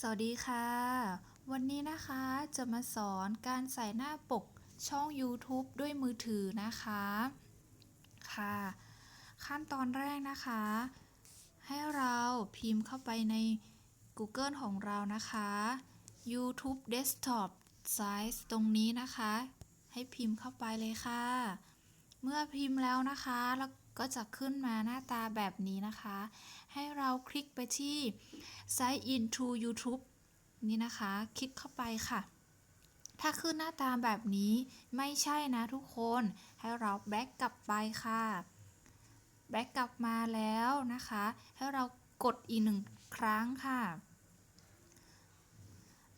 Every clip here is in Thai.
สวัสดีค่ะ วันนี้นะคะจะมาสอนการใส่หน้าปกช่อง YouTube ด้วยมือถือนะคะค่ะ ขั้นตอนแรกนะคะ ให้เราพิมพ์เข้าไปใน Google ของเรานะคะ YouTube Desktop Size ตรงนี้นะคะ ให้พิมพ์เข้าไปเลยค่ะ เมื่อพิมพ์แล้วนะคะแล้ว ก็จะขึ้นมาหน้าตาแบบนี้นะคะ ให้เราคลิกไปที่ Sign in to YouTube นี่นะคะ คลิกเข้าไปค่ะ ถ้าขึ้นหน้าตาแบบนี้ไม่ใช่นะทุกคน ให้เราแบ็กกลับไปค่ะ แบ็กกลับมาแล้วนะคะ ให้เรากดอีกหนึ่งครั้งค่ะ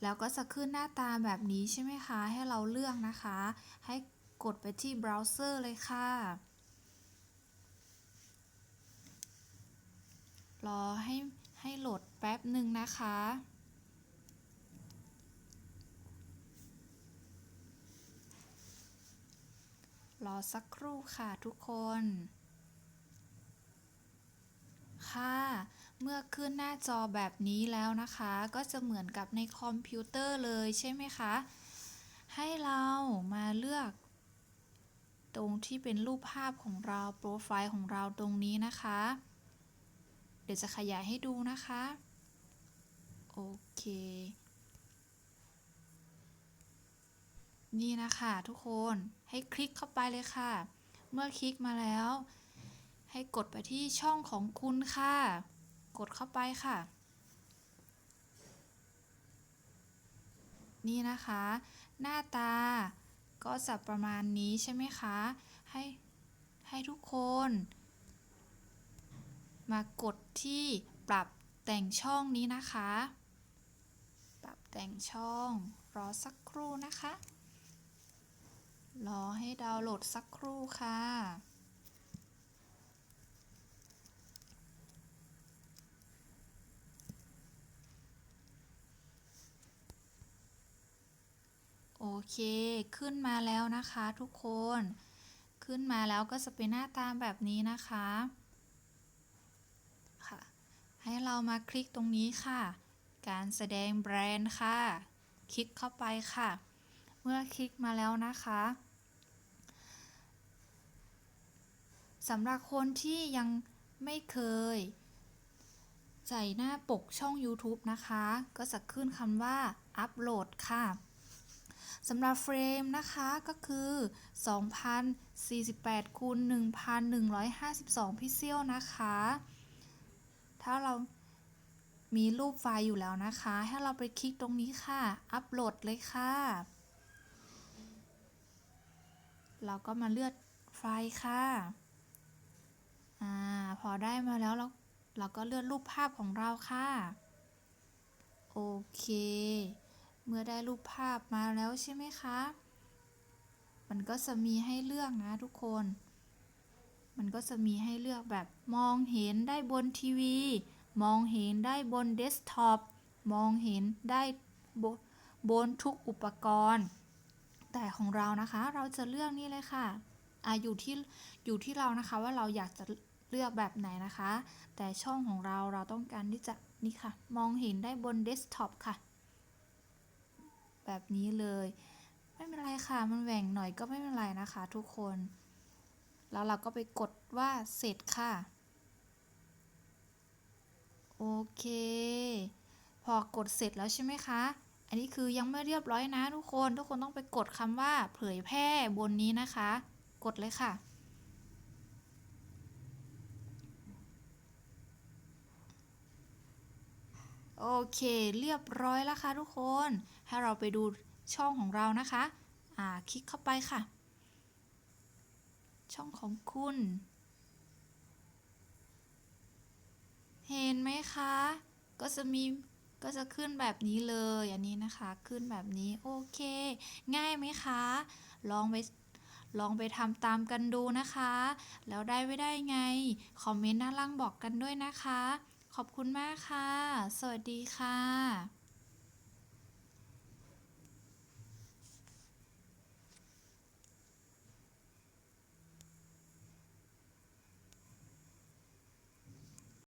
แล้วก็จะขึ้นหน้าตาแบบนี้ใช่ไหมคะ ให้เราเลือกนะคะ ให้กดไปที่เบราว์เซอร์เลยค่ะ รอให้ให้โหลดแป๊บห นะคะ รอสักครู่ค่ะทุกคน ค่ะ เมื่อขึ้นหน้าจอแบบนี้แล้วนะคะ ก็จะเหมือนกับในคอมพิวเตอร์เลยใช่ไหมคะ ให้เรามาเลือกตรงที่เป็นรูปภาพของเรา โปรไฟล์ของเราตรงนี้นะคะ เดี๋ยวจะขยายให้ดูนะคะ โอเค นี่นะคะทุกคนให้คลิกเข้าไปเลยค่ะ เมื่อคลิกมาแล้ว ให้กดไปที่ช่องของคุณค่ะ กดเข้าไปค่ะ นี่นะคะ หน้าตาก็จะประมาณนี้ใช่ไหมคะ ให้ให้ทุกคน มากดที่ปรับแต่งช่องนี้นะคะ ปรับแต่งช่อง รอสักครู่นะคะ รอให้ดาวน์โหลดสักครู่ค่ะโอเค ขึ้นมาแล้วนะคะทุกคน ขึ้นมาแล้วก็จะเป็นหน้าตาแบบนี้นะคะ ค่ะ ให้เรามาคลิกตรงนี้ค่ะ การแสดงแบรนด์ค่ะ คลิกเข้าไปค่ะ เมื่อคลิกมาแล้วนะคะสำหรับคนที่ยังไม่เคย ใส่หน้าปกช่อง YouTube นะคะ ก็จะขึ้นคำว่า อัปโหลดค่ะสำหรับเฟรมนะคะก็คือ 2048คูณ1152 พิกเซลนะคะ ถ้าเรา มีรูปไฟล์อยู่แล้วนะคะ ให้เราไปคลิกตรงนี้ค่ะ อัปโหลดเลยค่ะ เราก็มาเลือกไฟล์ค่ะ อ่า พอได้มาแล้วเราเราก็เลือกรูปภาพของเราค่ะ โอเค เมื่อได้รูปภาพมาแล้วใช่ไหมคะ มันก็จะมีให้เลือกนะทุกคน มันก็จะมีให้เลือกแบบมองเห็นได้บนทีวี มองเห็นได้บนเดสก์ท็อป มองเห็นได้บนทุกอุปกรณ์ แต่ของเรานะคะ เราจะเลือกนี่เลยค่ะอะอยู่ที่อยู่ที่เรานะคะว่าเราอยากจะเลือกแบบไหนนะคะ แต่ช่องของเราเราต้องการที่จะนี่ค่ะ มองเห็นได้บนเดสก์ท็อปค่ะ แบบนี้เลย ไม่เป็นไรค่ะ มันแหว่งหน่อยก็ไม่เป็นไรนะคะ ทุกคน แล้วเราก็ไปกดว่าเสร็จค่ะ โอเค พอกดเสร็จแล้วใช่ไหมคะ อันนี้คือยังไม่เรียบร้อยนะทุกคน ทุกคนต้องไปกดคำว่าเผยแพร่บนนี้นะคะ กดเลยค่ะ โอเค เรียบร้อยแล้วค่ะทุกคน ให้เราไปดูช่องของเรานะคะ อ่า คลิกเข้าไปค่ะ ช่องของคุณ เห็นไหมคะ ก็จะมีก็จะขึ้นแบบนี้เลยอันนี้นะคะ ขึ้นแบบนี้โอเค ง่ายไหมคะ ลองไปลองไปทำตามกันดูนะคะ แล้วได้ไม่ได้ไง คอมเมนต์หน้าล่างบอกกันด้วยนะคะ ขอบคุณมากค่ะ สวัสดีค่ะ